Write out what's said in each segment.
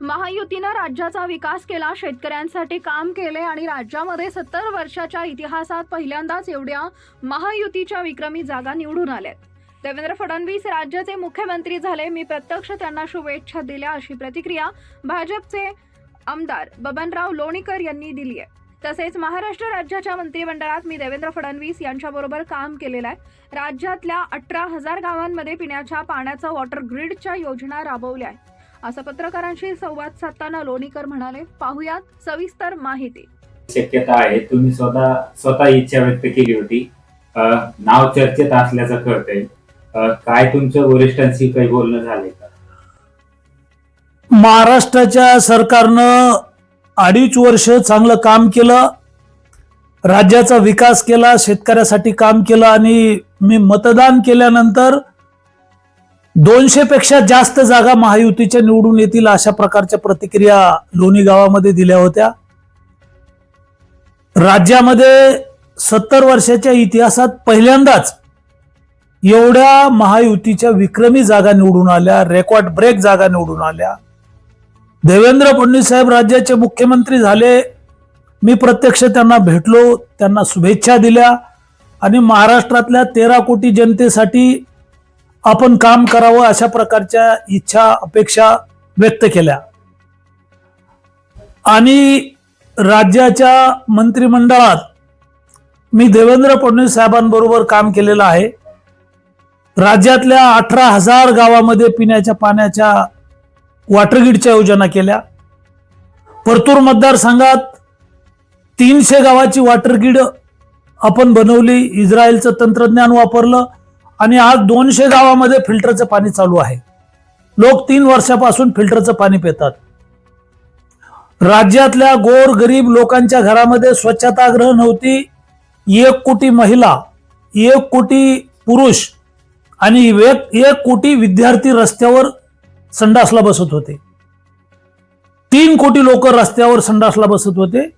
महायुतीनं राज्याचा विकास केला शेतकऱ्यांसाठी काम केले आणि राज्यामध्ये सत्तर वर्षाच्या इतिहासात पहिल्यांदाच एवढ्या महायुतीच्या विक्रमी जागा निवडून आल्यात. देवेंद्र फडणवीस राज्याचे मुख्यमंत्री झाले. मी प्रत्यक्ष त्यांना शुभेच्छा दिल्या अशी प्रतिक्रिया भाजपचे आमदार बबनराव लोणीकर यांनी दिली आहे. तसेच महाराष्ट्र राज्याच्या मंत्रिमंडळात मी देवेंद्र फडणवीस यांच्याबरोबर काम केलेलं आहे. राज्यातल्या अठरा हजार गावांमध्ये पिण्याच्या पाण्याचं वॉटर ग्रीडच्या योजना राबवल्या आहेत. असं पत्रकारांशी संवाद साधताना लोणीकर म्हणाले पाहुयात सविस्तर माहिती. शक्यता आहे. तुम्ही स्वतः स्वतः इच्छा व्यक्त केली होती. नाव चर्चेत असल्याचं कळतंय. काय तुमच्या वरिष्ठांशी काही बोलणं झालंय का? महाराष्ट्राच्या सरकारनं अडीच वर्ष चांगलं काम केलं राज्याचा विकास केला शेतकऱ्यासाठी काम केलं आणि मी मतदान केल्यानंतर दोनशे पेक्षा जास्त जागा महायुतीच्या निवडून येतील अशा प्रकारच्या प्रतिक्रिया लोणी गावामध्ये दिल्या होत्या. राज्यामध्ये सत्तर वर्षाच्या इतिहासात पहिल्यांदाच एवढ्या महायुतीच्या विक्रमी जागा निवडून आल्या रेकॉर्ड ब्रेक जागा निवडून आल्या. देवेंद्र फडणवीस साहेब राज्याचे मुख्यमंत्री झाले. मी प्रत्यक्ष त्यांना भेटलो त्यांना शुभेच्छा दिल्या आणि महाराष्ट्रातल्या तेरा कोटी जनतेसाठी आपण काम करावं अशा प्रकारच्या इच्छा अपेक्षा व्यक्त केल्या. आणि राज्याच्या मंत्रिमंडळात मी देवेंद्र फडणवीस साहेबांबरोबर काम केलेलं आहे. राज्यातल्या अठरा हजार गावामध्ये पिण्याच्या पाण्याच्या वॉटरग्रीडच्या योजना केल्या. परतूर मतदारसंघात तीनशे गावाची वॉटरग्रीड आपण बनवली इस्रायलचं तंत्रज्ञान वापरलं आणि आज दोनशे गावामध्ये फिल्टरचं पाणी चालू आहे. लोक तीन वर्षापासून फिल्टरचं पाणी पितात. राज्यातल्या गोर गरीब लोकांच्या घरामध्ये स्वच्छतागृह नव्हती. एक कोटी महिला एक कोटी पुरुष आणि एक एक कोटी विद्यार्थी रस्त्यावर संडासला बसत होते. तीन कोटी लोक रस्त्यावर संडासला बसत होते.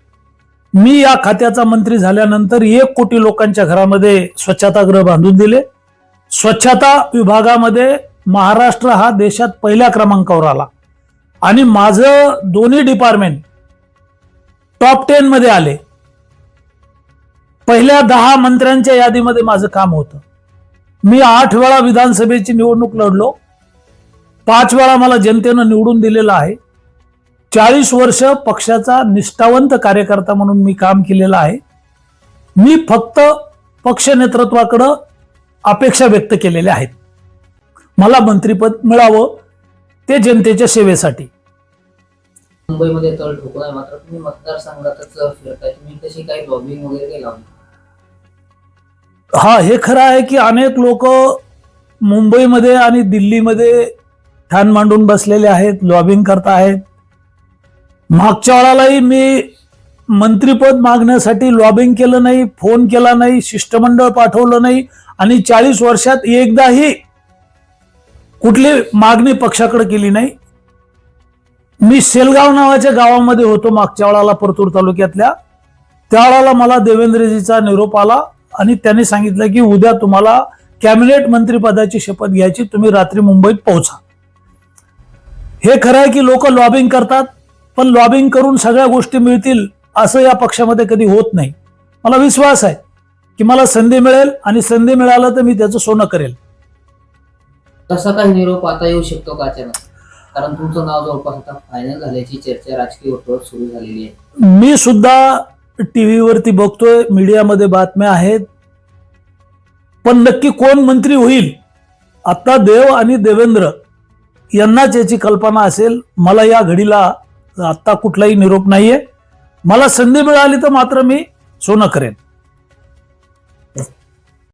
मी या खात्याचा मंत्री झाल्यानंतर एक कोटी लोकांच्या घरामध्ये स्वच्छतागृह बांधून दिले. स्वच्छता विभागामध्ये महाराष्ट्र हा देशात पहिल्या क्रमांकावर आला. आणि माझं दोन्ही डिपार्टमेंट टॉप टेन मध्ये आले. पहिल्या दहा मंत्र्यांच्या यादीमध्ये माझं काम होतं. मी आठ वेळा विधानसभेची निवडणूक लढलो. पाच वेळा मला जनतेनं निवडून दिलेलं आहे. चाळीस वर्ष पक्षाचा निष्ठावंत कार्यकर्ता म्हणून मी काम केलेलं आहे. मी फक्त पक्ष नेतृत्वाकडं अपेक्षा व्यक्त केलेल्या आहेत. मला मंत्रीपद मिळावं ते जनतेच्या सेवेसाठी. मुंबईमध्ये तळ ठोकून आहे मात्र तुम्ही मतदारसंघातच फिरताय. तुम्ही कशी काही लॉबिंग वगैरे केला हा हे खरं आहे की अनेक लोक मुंबईमध्ये आणि दिल्लीमध्ये ठाण मांडून बसलेले आहेत लॉबिंग करत आहेत. मागच्या वेळालाही मी मंत्रीपद मागण्यासाठी लॉबिंग केलं नाही फोन केला नाही शिष्टमंडळ पाठवलं नाही. आणि चाळीस वर्षात एकदाही कुठली मागणी पक्षाकडे केली नाही. मी सेलगाव नावाच्या गावामध्ये होतो मागच्या वेळाला परतूर तालुक्यातल्या. त्यावेळेला मला देवेंद्रजीचा निरोप आला आणि त्यांनी सांगितलं की उद्या तुम्हाला कॅबिनेट मंत्रीपदाची शपथ घ्यायची तुम्ही रात्री मुंबईत पोहोचा. हे खरं आहे की लोक लॉबिंग करतात पण लॉबिंग करून सगळ्या गोष्टी मिळतील असं या पक्षामध्ये कधी होत नाही. मला विश्वास आहे. की मला संधी मिळेल आणि संधी मिळालं तर मी त्याचं सोनं करेल. तसा काही निरोप आता येऊ शकतो का अचानक? कारण तुमचं नाव जवळपास आता फायनल झाल्याची चर्चा राजकीय वर्तुळात सुरू झालेली आहे. मी सुद्धा टीव्हीवरती बघतोय मीडियामध्ये बातम्या आहेत. पण नक्की कोण मंत्री होईल? आता देव आणि देवेंद्र यांनाच याची कल्पना असेल. मला या घडीला आत्ता कुठलाही निरोप नाहीये. मला संधी मिळाली तर मात्र मी सोनं करेन.